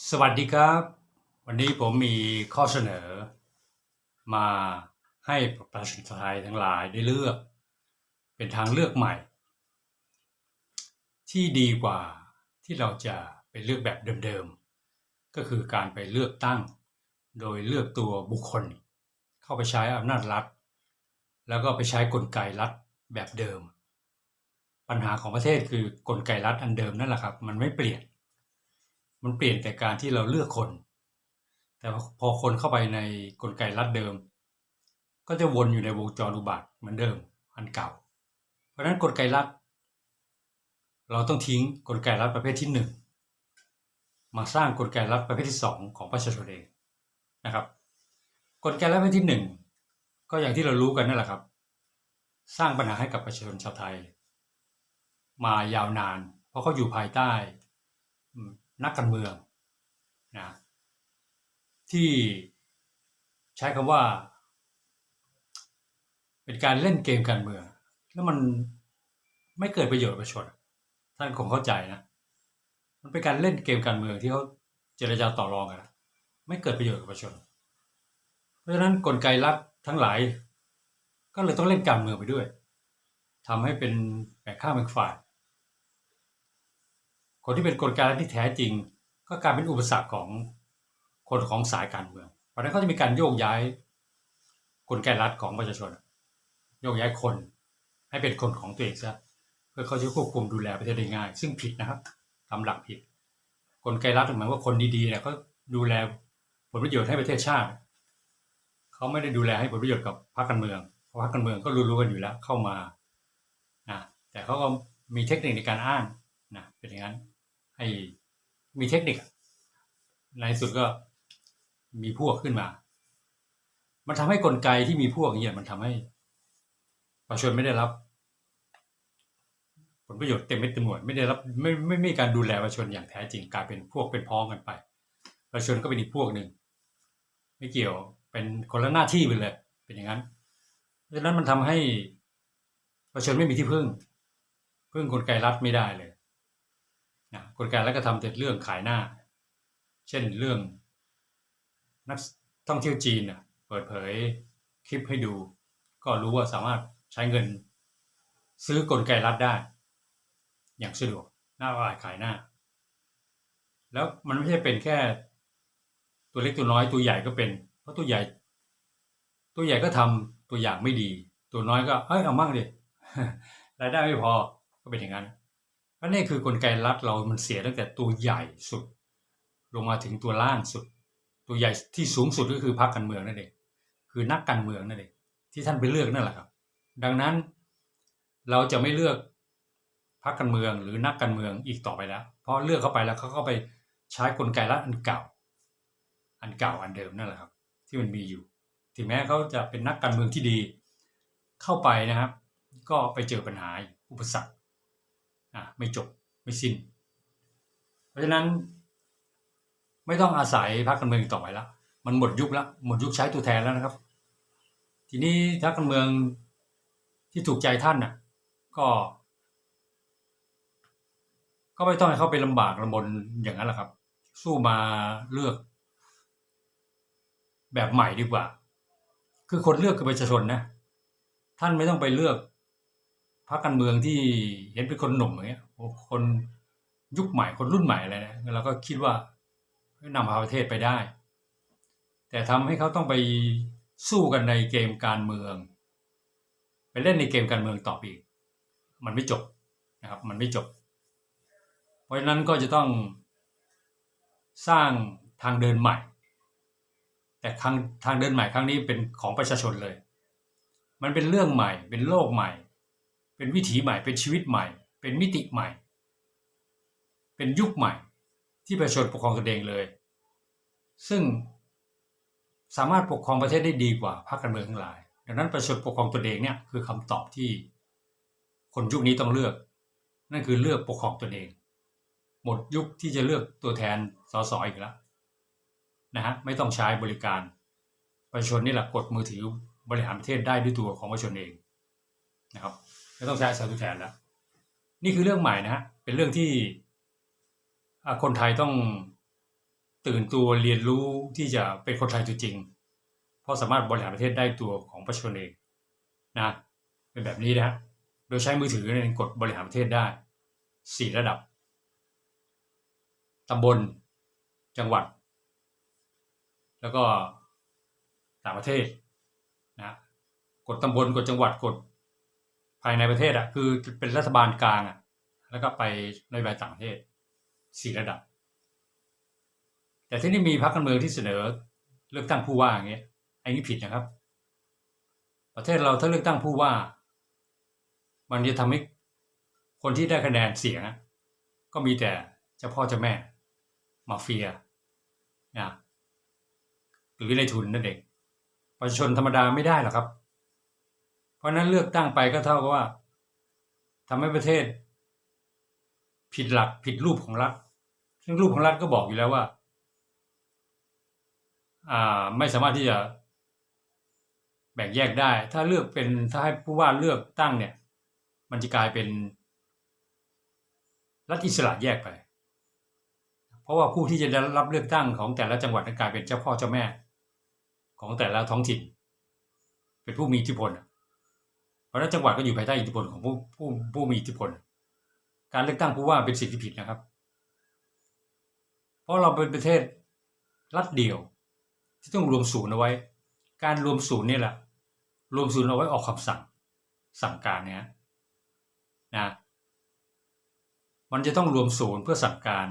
สวัสดีครับ วันนี้ผมมีข้อเสนอ มาให้ประชาชนไทยทั้งหลายได้เลือก เป็นทางเลือกใหม่ ที่ดีกว่าที่เราจะไปเลือกแบบเดิมๆ ก็คือการไปเลือกตั้ง โดยเลือกตัวบุคคล เข้าไปใช้อำนาจรัฐ แล้วก็ไปใช้กลไกรัฐแบบเดิม ปัญหาของประเทศคือกลไกรัฐอันเดิมนั่นแหละครับ มันไม่เปลี่ยน มันเปลี่ยนแต่การที่เราเลือกคน แต่พอคนเข้าไปในกลไกรัฐเดิม ก็จะวนอยู่ในวงจรอุบาทเหมือนเดิมอันเก่า เพราะนั้นกลไกรัฐเราต้องทิ้งกลไกรัฐประเภทที่หนึ่งมาสร้างกลไกรัฐประเภทที่สองของประชาชนเองนะครับ กลไกรัฐประเภทที่หนึ่งก็อย่างที่เรารู้กันนั่นแหละครับ สร้างปัญหาให้กับประชาชนชาวไทย มายาวนาน เพราะเขาอยู่ภายใต้ นักการเมืองนะที่ใช้คำว่า เป็นการเล่นเกมการเมือง แล้วมันไม่เกิดประโยชน์ประชาชนท่านคงเข้าใจนะมันเป็นการเล่นเกมการเมืองที่เขาเจรจาต่อรองกันไม่เกิดประโยชน์กับประชาชน เพราะฉะนั้นกลไกรัฐทั้งหลาย ก็เลยต้องเล่นการเมืองไปด้วยทำให้เป็นแบ่งข้างแบ่งฝ่าย คนที่เป็นกลไกรัฐที่แท้จริง ก็กลายเป็นอุปสรรคของคนของสายการเมือง เพราะฉะนั้นก็จะมีการโยกย้ายกลไกรัฐของประชาชน โยกย้ายคนให้เป็นคนของตัวเองซะเพื่อเขาจะควบคุมดูแลประเทศได้ง่าย ซึ่งผิดนะครับทำหลักผิด กลไกรัฐหมายว่าคนดีๆเนี่ยเขาดูแลผลประโยชน์ให้ประเทศชาติเขาไม่ได้ดูแลให้ผลประโยชน์กับพรรคการเมืองเพราะพรรคการเมืองก็รู้ๆกันอยู่แล้วเข้ามานะแต่เขาก็มีเทคนิคในการอ้างนะเป็นอย่างนั้น ให้มีเทคนิคในสุดก็มีพวกขึ้นมา มันทำให้กลไกที่มีพวกอย่างเงี้ยมันทำให้ประชาชนไม่ได้รับ ผลประโยชน์เต็มเม็ดเต็มหน่วยไม่ได้รับไม่ไม่ไม่มีการดูแลประชาชนอย่างแท้จริงกลายเป็นพวกเป็นพ้องกันไป ประชาชนก็เป็นอีกพวกหนึ่งไม่เกี่ยวเป็นคนละหน้าที่ไปเลย เป็นอย่างนั้นเพราะฉะนั้นมันทำให้ประชาชนไม่มีที่พึ่ง พึ่งกลไกรัฐไม่ได้เลย นะกลไกรัฐก็ทำแต่เรื่องขายหน้า เช่นเรื่องนักท่องเที่ยวจีนเปิดเผยคลิปให้ดู ก็รู้ว่าสามารถใช้เงิน ซื้อกลไกรัฐได้ อย่างสะดวกหน้าออนไลน์ขายหน้า แล้วมันไม่ใช่เป็นแค่ ตัวเล็กตัวน้อยตัวใหญ่ก็เป็น เพราะตัวใหญ่ ตัวใหญ่ก็ทำตัวอย่างไม่ดี ตัวน้อยก็เอ้ยเอามั่งดิรายได้ไม่พอก็เป็นอย่างนั้น เพราะนี่คือกลไกรัฐเรามันเสียตั้งแต่ตัวใหญ่สุด ลงมาถึงตัวล่างสุด ตัวใหญ่ที่สูงสุดก็คือพรรคการเมืองนั่นเองคือนักการเมืองนั่นเองที่ท่านไปเลือกนั่นแหละครับ ดังนั้นเราจะไม่เลือกพรรคการเมืองหรือนักการเมืองอีกต่อไปแล้ว เพราะเลือกเข้าไปแล้วเขาก็ไปใช้กลไกรัฐอันเก่า อันเก่าอันเดิมนั่นแหละครับ ที่มันมีอยู่ ถึงแม้เขาจะเป็นนักการเมืองที่ดี เข้าไปนะครับ ก็ไปเจอปัญหาอุปสรรค อะไม่จบไม่สิ้น เพราะฉะนั้น ไม่ต้องอาศัยพรรคการเมืองต่อไปแล้วมันหมดยุคแล้วหมดยุคใช้ตัวแทนแล้วนะครับ ทีนี้พรรคการเมืองที่ถูกใจท่านน่ะ ก็ ก็ไม่ต้องให้เขาไปลำบากลำบนอย่างนั้นแหละครับ สู้มาเลือก แบบใหม่ดีกว่า คือคนเลือกคือประชาชนนะท่านไม่ต้องไปเลือก รรคการเมืองที่เห็นเป็นคนหนุ่มอย่างเงี้ยคนยุคใหม่คนรุ่นใหม่อะไรนะเราก็คิดว่านำพาประเทศไปได้ แต่ทำให้เขาต้องไปสู้กันในเกมการเมือง ไปเล่นในเกมการเมืองต่อไปอีก มันไม่จบนะครับ มันไม่จบ เพราะฉะนั้นก็จะต้องสร้างทางเดินใหม่ แต่ทางทางเดินใหม่ครั้งนี้เป็นของประชาชนเลย มันเป็นเรื่องใหม่ เป็นโลกใหม่ เป็นวิถีใหม่เป็นชีวิตใหม่ เป็นมิติใหม่ เป็นยุคใหม่ ที่ประชาชนปกครองตนเองเลย ซึ่งสามารถปกครองประเทศได้ดีกว่าพรรคการเมืองทั้งหลาย ดังนั้นประชาชนปกครองตนเองเนี่ยคือคำตอบที่คนยุคนี้ต้องเลือก นั่นคือเลือกปกครองตนเอง หมดยุคที่จะเลือกตัวแทนสสอีกแล้วนะฮะไม่ต้องใช้บริการ ประชาชนนี่แหละกดมือถือบริหารประเทศได้ด้วยตัวของประชาชนเองนะครับ ไม่ต้องใช้สายตัวแทนแล้วนี่คือเรื่องใหม่นะฮะเป็นเรื่องที่คนไทยต้องตื่นตัวเรียนรู้ที่จะเป็นคนไทยตัวจริง เพราะสามารถบริหารประเทศได้ตัวของประชาชนเองนะเป็นแบบนี้นะฮะโดยใช้มือถือในกดบริหารประเทศได้สี่ระดับตำบล จังหวัด แล้วก็ต่างประเทศนะกดตำบลกดจังหวัดกด ภายในประเทศอะคือเป็นรัฐบาลกลางอะ แล้วก็ไปในใบต่างประเทศสี่ระดับ แต่ที่นี่มีพรรคการเมืองที่เสนอเลือกตั้งผู้ว่าอย่างเงี้ยอันนี้ผิดนะครับ ประเทศเราถ้าเลือกตั้งผู้ว่า มันจะทำให้คนที่ได้คะแนนเสียงอะก็มีแต่เจ้าพ่อเจ้าแม่ มาเฟียนะหรือในทุนนั่นเองประชาชนธรรมดาไม่ได้หรอกครับ เพราะนั้นเลือกตั้งไปก็เท่ากับว่าทำให้ประเทศ ผิดหลักผิดรูปของรัฐ ซึ่งรูปของรัฐก็บอกอยู่แล้วว่า อ่าไม่สามารถที่จะแบ่งแยกได้ ถ้าเลือกเป็นถ้าให้ผู้ว่าเลือกตั้งเนี่ย มันจะกลายเป็น รัฐอิสระแยกไป เพราะว่าผู้ที่จะได้รับเลือกตั้งของแต่ละจังหวัดนั้นกลายเป็นเจ้าพ่อเจ้าแม่ ของแต่ละท้องถิ่น เป็นผู้มีอิทธิพล เพราะฉะนั้นจังหวัดก็อยู่ภายใต้อิทธิพลของผู้ผู้ผู้มีอิทธิพล การเลือกตั้งผู้ว่าเป็นสิ่งที่ผิดนะครับ เพราะเราเป็นประเทศรัฐเดียว ที่ต้องรวมศูนย์เอาไว้ การรวมศูนย์นี่แหละ รวมศูนย์เอาไว้ออกคำสั่งสั่งการเนี่ยนะมันจะต้องรวมศูนย์เพื่อสั่งการ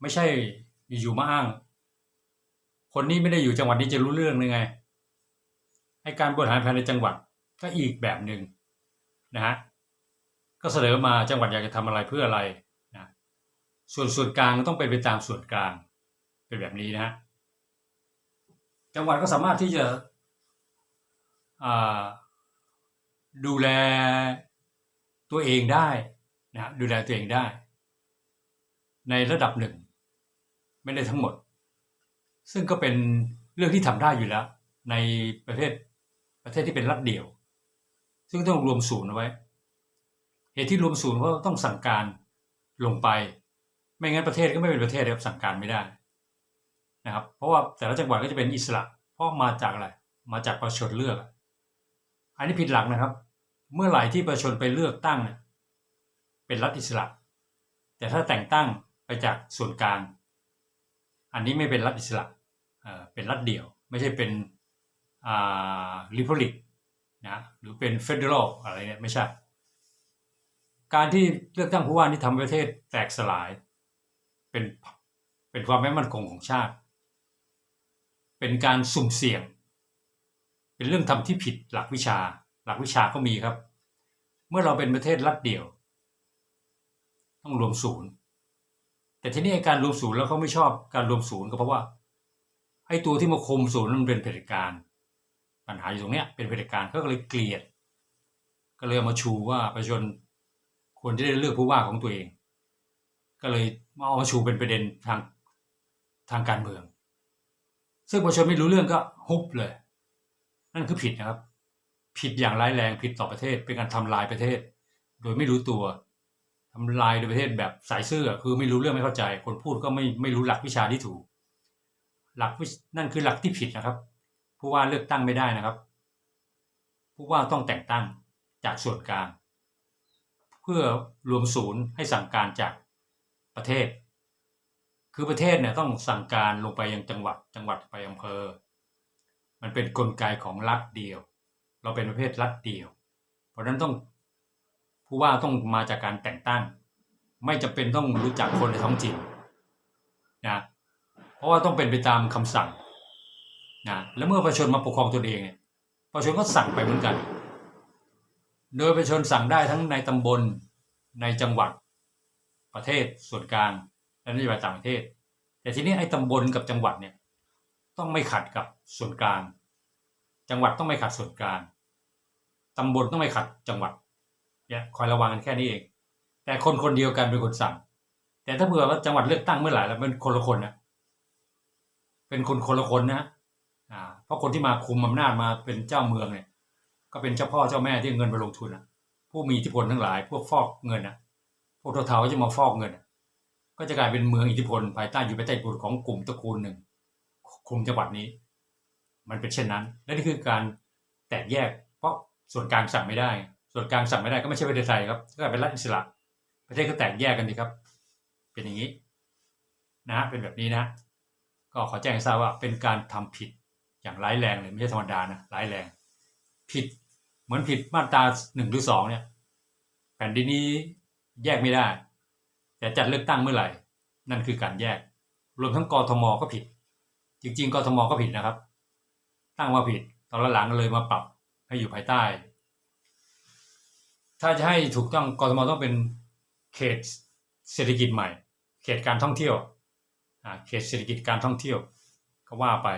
ไม่ใช่อยู่ๆมาอ้าง คนนี้ไม่ได้อยู่จังหวัดนี้จะรู้เรื่องยังไงให้การบริหารภายในจังหวัด ก็อีกแบบหนึ่งนะฮะก็เสนอมาจังหวัดอยากจะทำอะไรเพื่ออะไรนะส่วนส่วนกลางต้องเป็นไปตามส่วนกลางเป็นแบบนี้นะฮะจังหวัดก็สามารถที่จะดูแลตัวเองได้นะดูแลตัวเองได้ ในระดับหนึ่ง ไม่ได้ทั้งหมด ซึ่งก็เป็นเรื่องที่ทำได้อยู่แล้ว ในประเทศประเทศที่เป็นรัฐเดี่ยว ซึ่งต้องรวมศูนย์เอาไว้ เหตุที่รวมศูนย์เพราะต้องสั่งการลงไป ไม่งั้นประเทศก็ไม่เป็นประเทศครับสั่งการไม่ได้นะครับ เพราะว่าแต่ละจังหวัดก็จะเป็นอิสระ เพราะมาจากอะไร มาจากประชาชนเลือก อันนี้ผิดหลักนะครับ เมื่อไหร่ที่ประชาชนไปเลือกตั้งเนี่ยเป็นรัฐอิสระ แต่ถ้าแต่งตั้งไปจากส่วนกลาง อันนี้ไม่เป็นรัฐอิสระเป็นรัฐเดี่ยว ไม่ใช่เป็นอ่าริพับลิก นะหรือเป็นเฟดเดอรัลอะไรเนี่ยไม่ใช่ การที่เลือกตั้งผู้ว่านี่ทำประเทศแตกสลาย เป็นเป็นความไม่มั่นคงของชาติ เป็นการสุ่มเสี่ยง เป็นเรื่องทำที่ผิดหลักวิชา หลักวิชาก็มีครับ เมื่อเราเป็นประเทศรัฐเดี่ยว ต้องรวมศูนย์ แต่ทีนี้ไอ้การรวมศูนย์แล้วเขาไม่ชอบการรวมศูนย์ก็เพราะว่าไอ้ตัวที่มาคุมศูนย์มันเป็นเผด็จการ ปัญหาอยู่ตรงเนี้ยเป็นเผด็จการก็เลยเกลียด ก็เลยเอามาชูว่าประชาชนควรจะได้เลือกผู้ว่าของตัวเอง ก็เลยมาเอามาชูเป็นประเด็นทางทางการเมือง ซึ่งประชาชนไม่รู้เรื่องก็ฮุบเลย นั่นคือผิดนะครับ ผิดอย่างร้ายแรงผิดต่อประเทศ เป็นการทำลายประเทศ โดยไม่รู้ตัวทำลายโดยประเทศแบบสายซื่อคือไม่รู้เรื่องไม่เข้าใจ คนพูดก็ไม่ไม่รู้หลักวิชาที่ถูก หลักวินั่นคือหลักที่ผิดนะครับ ผู้ว่าเลือกตั้งไม่ได้นะครับ ผู้ว่าต้องแต่งตั้งจากส่วนกลาง เพื่อรวมศูนย์ให้สั่งการจากประเทศ คือประเทศเนี่ยต้องสั่งการลงไปยังจังหวัดจังหวัดไปอำเภอ มันเป็นนกลไกของรัฐเดียว เราเป็นประเภทรัฐเดียว เพราะฉะนั้นต้องผู้ว่าต้องมาจากการแต่งตั้ง ไม่จำเป็นต้องรู้จักคนในท้องถิ่นนะเพราะว่าต้องเป็นไปตามคำสั่ง นะแล้วเมื่อประชาชนมาปกครองตนเองเนี่ยประชาชนก็สั่งไปเหมือนกัน โดยประชาชนสั่งได้ทั้งในตำบลในจังหวัดประเทศส่วนกลางและนโยบายต่างประเทศ แต่ทีนี้ไอ้ตำบลกับจังหวัดเนี่ยต้องไม่ขัดกับส่วนกลาง จังหวัดต้องไม่ขัดส่วนกลางตำบลต้องไม่ขัดจังหวัดเนี่ยคอยระวังกันแค่นี้เอง แต่คนคนเดียวกันเป็นคนสั่ง แต่ถ้าเผื่อว่าจังหวัดเลือกตั้งเมื่อไหร่แล้วเป็นคนละคนนะเป็นคนคนละคนนะ เพราะคนที่มาคุมอำนาจมาเป็นเจ้าเมืองเนี่ย ก็เป็นเจ้าพ่อเจ้าแม่ที่เงินไปลงทุนนะผู้มีอิทธิพลทั้งหลาย พวกฟอกเงินนะพวกเทาๆจะมาฟอกเงิน ก็จะกลายเป็นเมืองอิทธิพลภายใต้อยู่ภายใต้อิทธิพลของกลุ่มตระกูลหนึ่งคุมจังหวัดนี้ มันเป็นเช่นนั้น และนี่คือการแตกแยก เพราะส่วนกลางสั่งไม่ได้ ส่วนกลางสั่งไม่ได้ก็ไม่ใช่ประเทศไทยครับก็เป็นรัฐอิสระ ประเทศก็แตกแยกกันดีครับ เป็นอย่างนี้ นะฮะเป็นแบบนี้นะ ก็ขอแจ้งให้ทราบว่าเป็นการทำผิด อย่างร้ายแรงเลยไม่ใช่ธรรมดานะร้ายแรง ผิดเหมือนผิดมาตราหนึ่งหรือสองเนี่ยแผ่นดินนี้แยกไม่ได้ แต่จัดเลือกตั้งเมื่อไหร่ นั่นคือการแยก รวมทั้งกรทมก็ผิด จริง ๆกรทมก็ผิดนะครับ ตั้งมาผิดตอนหลังก็เลยมาปรับให้อยู่ภายใต้ ถ้าจะให้ถูกต้องกรทมต้องเป็นเขตเศรษฐกิจใหม่ เขตการท่องเที่ยวอ่าเขตเศรษฐกิจการท่องเที่ยวก็ว่าไป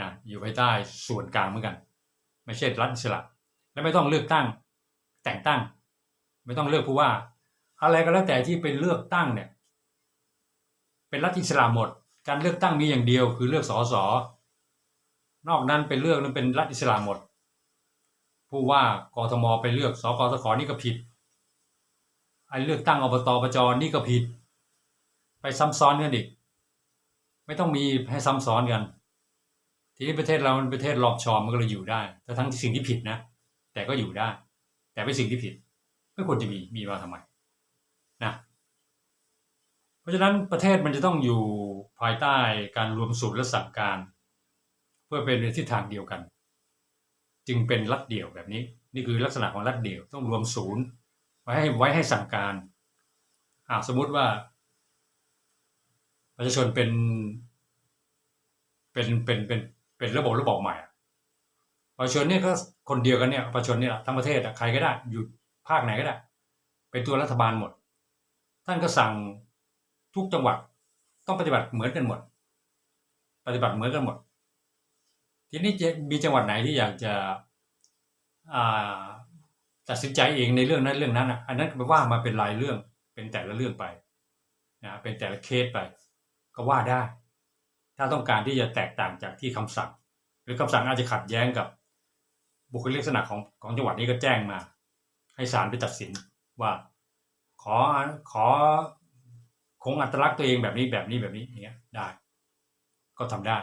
นะอยู่ภายใต้ส่วนกลางเหมือนกัน ไม่ใช่รัฐอิสระ และไม่ต้องเลือกตั้ง แต่งตั้ง ไม่ต้องเลือกผู้ว่า อะไรก็แล้วแต่ที่เป็นเลือกตั้งเนี่ย เป็นรัฐอิสระหมด การเลือกตั้งมีอย่างเดียวคือเลือกสสนอกนั้นเป็นเลือกนั้นเป็นรัฐอิสระหมด ผู้ว่ากทมไปเลือกสกสขนี่ก็ผิดไอ้เลือกตั้งอบตปจนี่ก็ผิด ไปซ้ำซ้อนกันอีก ไม่ต้องมีให้ซ้ำซ้อนกัน ทีนี้ประเทศเรามันประเทศรอบชอมมันก็เลยอยู่ได้แต่ทั้งสิ่งที่ผิดนะ แต่ก็อยู่ได้ แต่เป็นสิ่งที่ผิด ไม่ควรจะมีมีมาทำไมนะเพราะฉะนั้นประเทศมันจะต้องอยู่ภายใต้การรวมศูนย์และสั่งการ เพื่อเป็นในทิศทางเดียวกัน จึงเป็นรัฐเดี่ยวแบบนี้ นี่คือลักษณะของรัฐเดี่ยวต้องรวมศูนย์ ไว้ให้ไว้ให้สั่งการอ่าสมมุติว่าประชาชนเป็นเป็นเป็นเป็น เป็นระบบระบบใหม่อะประชาชนเนี่ยก็คนเดียวกันเนี่ยประชาชนเนี่ยทั้งประเทศใครก็ได้อยู่ภาคไหนก็ได้ เป็นตัวรัฐบาลหมด ท่านก็สั่งทุกจังหวัดต้องปฏิบัติเหมือนกันหมด ปฏิบัติเหมือนกันหมด ทีนี้จะมีจังหวัดไหนที่อยากจะตัดสินใจเองในเรื่องนั้นเรื่องนั้นอะอันนั้นก็ว่ามาเป็นรายเรื่องเป็นแต่ละเรื่องไปนะเป็นแต่ละเคสไป ก็ว่าได้ ถ้าต้องการที่จะแตกต่างจากที่คำสั่ง หรือคำสั่งอาจจะขัดแย้งกับบุคลิกลักษณะของของจังหวัดนี้ก็แจ้งมา ให้ศาลไปตัดสินว่า ขอขอคงอัตลักษณ์ตัวเองแบบนี้แบบนี้แบบนี้อย่างเงี้ยได้ ก็ทำได้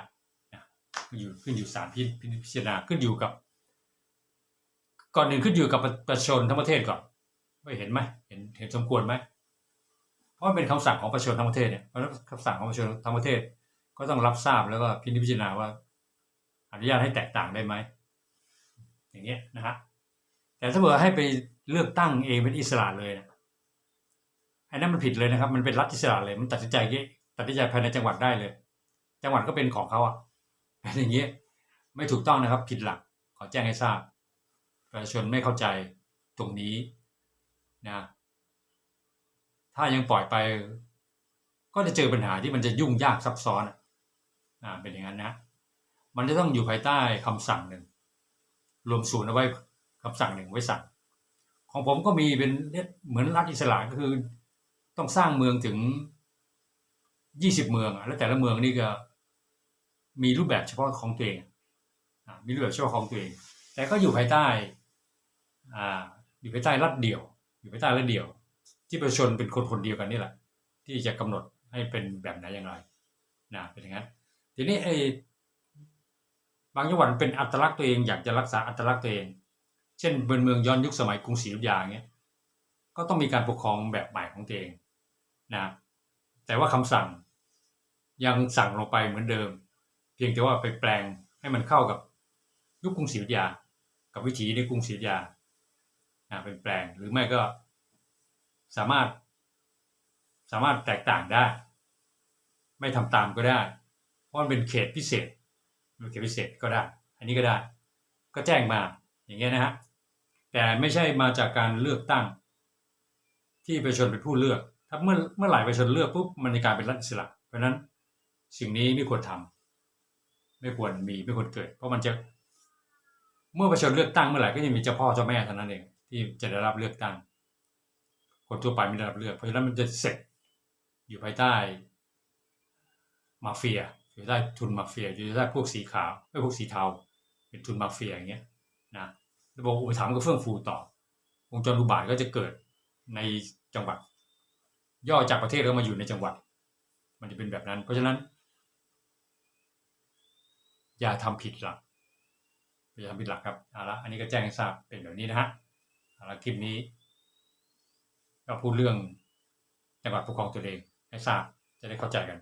นะขึ้นอยู่ขึ้นอยู่ศาลพิพิจารณาขึ้นอยู่กับ ก่อนหนึ่งขึ้นอยู่กับประชาชนทั้งประเทศก่อนว่เห็นไหมเห็นเห็นสมควรไหมเพราะมันเป็นคำสั่งของประชาชนทั้งประเทศเนี่ยเพราะฉะนั้นคำสั่งของประชาชนทั้งประเทศ ก็ต้องรับทราบแล้วก็พิจารณาว่า อนุญาตให้แตกต่างได้ไหมอย่างเงี้ยนะฮะแต่ถ้าเผื่อให้ไปเลือกตั้งเองเป็นอิสระเลยนะอันนั้นมันผิดเลยนะครับ มันเป็นรัฐอิสระเลย มันตัดสินใจเงี้ยตัดสินใจภายในจังหวัดได้เลย จังหวัดก็เป็นของเขาอะเป็นอย่างเงี้ยไม่ถูกต้องนะครับ ผิดหลักขอแจ้งให้ทราบประชาชนไม่เข้าใจตรงนี้นะถ้ายังปล่อยไป ก็จะเจอปัญหาที่มันจะยุ่งยากซับซ้อน อ่าเป็นอย่างนั้นนะ มันจะต้องอยู่ภายใต้คำสั่งหนึ่ง รวมศูนย์เอาไว้คำสั่งหนึ่งไว้สั่ง ของผมก็มีเป็นเหมือนรัฐอิสระก็คือ ต้องสร้างเมืองถึงยี่สิบเมืองแล้วแต่ละเมืองนี่ก็ มีรูปแบบเฉพาะของตัวเองอ่ามีรูปแบบเฉพาะของตัวเอง แต่ก็อยู่ภายใต้อ่าอยู่ภายใต้รัฐเดี่ยว อยู่ภายใต้รัฐเดี่ยว ที่ประชาชนเป็นคนคนเดียวกันนี่แหละ ที่จะกำหนดให้เป็นแบบไหนอย่างไรนะเป็นอย่างนั้น ทีนี้ไอ้บางจังหวัดเป็นอัตลักษณ์ตัวเองอยากจะรักษาอัตลักษณ์ตัวเอง เช่นเป็นเมืองย้อนยุคสมัยกรุงศรีอยุธยาเงี้ยก็ต้องมีการปกครองแบบใหม่ของตัวเองนะแต่ว่าคำสั่งยังสั่งลงไปเหมือนเดิม เพียงแต่ว่าไปแปลงให้มันเข้ากับยุคกรุงศรีอยุธยา กับวิถีในกรุงศรีอยุธยานะเป็นแปลงหรือไม่ก็สามารถสามารถแตกต่างได้ ไม่ทำตามก็ได้ เพราะมันเป็นเขตพิเศษเป็นเขตพิเศษก็ได้ อันนี้ก็ได้ ก็แจ้งมาอย่างเงี้ยนะฮะแต่ไม่ใช่มาจากการเลือกตั้ง ที่ประชาชนเป็นผู้เลือก ถ้าเมื่อเมื่อไหร่ประชาชนเลือกปุ๊บมันจะกลายเป็นรัฐอิสระ เพราะนั้นสิ่งนี้ไม่ควรทำไม่ควรมีไม่ควรเกิด เพราะมันจะเมื่อประชาชนเลือกตั้งเมื่อไหร่ก็จะมีเจ้าพ่อเจ้าแม่เท่านั้นเองที่จะได้รับเลือกตั้งคนทั่วไปไม่ได้รับเลือก เพราะฉะนั้นมันจะเสร็จอยู่ภายใต้มาเฟีย อยู่ใต้ทุนมาเฟียอยู่ใต้พวกสีขาวไม่พวกสีเทา เป็นทุนมาเฟียอย่างเงี้ยนะระบบอุปถัมภ์ก็เฟื่องฟูต่อ วงจรอุบาทก็จะเกิดในจังหวัด ย่อจากประเทศแล้วมาอยู่ในจังหวัด มันจะเป็นแบบนั้น เพราะฉะนั้น อย่าทำผิดหลักอย่าทำผิดหลักครับเอาละอันนี้ก็แจ้งให้ทราบเป็นแบบนี้นะฮะเอาละคลิปนี้ก็พูดเรื่องจังหวัดปกครองตัวเองให้ทราบจะได้เข้าใจกัน